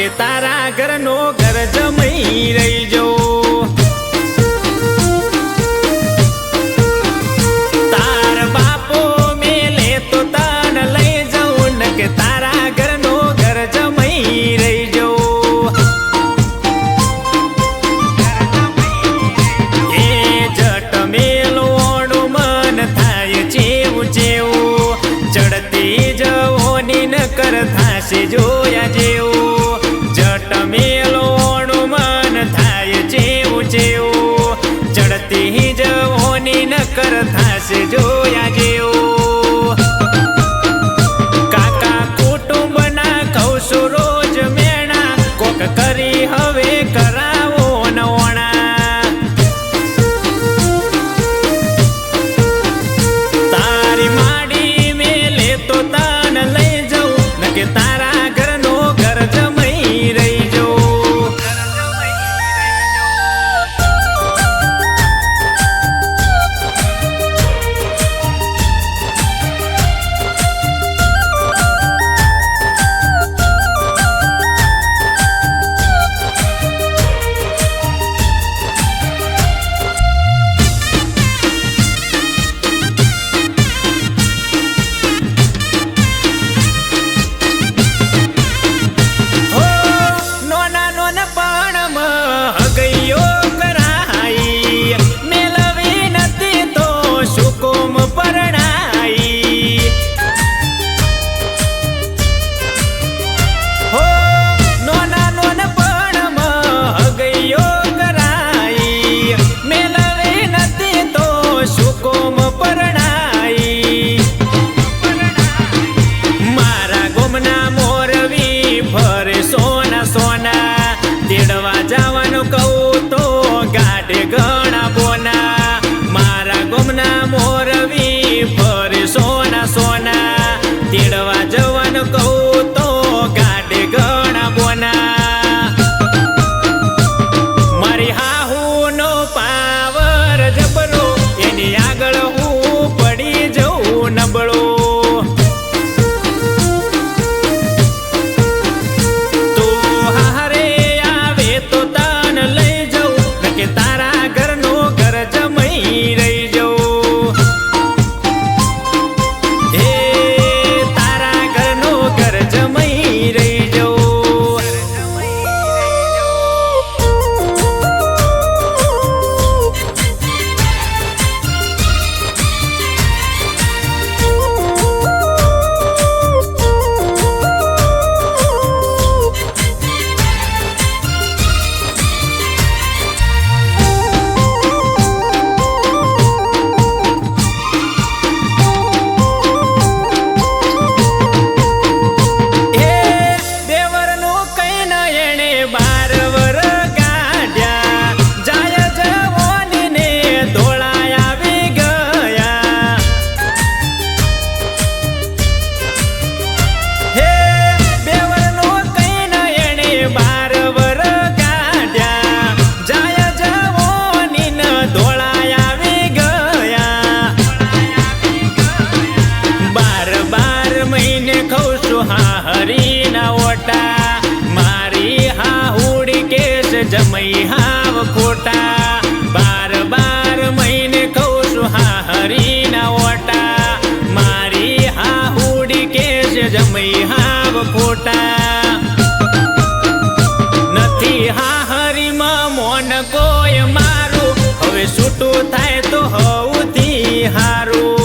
કે તારા ઘર જમી તાન લઈ જઉં ને કે ઘર જમી રહીજો જટ મેલો મન થાય જેવું જેવું ચડતી જવો ની નકર થાશે જો મોટા મારી હાહુડી કેસ જમઈ હાવ ખોટા. બાર બાર મહિને કહું છું, હા, હરીના ઓટા. મારી હાહુડી કેસ જમઈ હાવ ખોટા. નથી હા હરીમાં મોન કોઈ મારું. હવે છૂટું થાય તો હવથી હારું.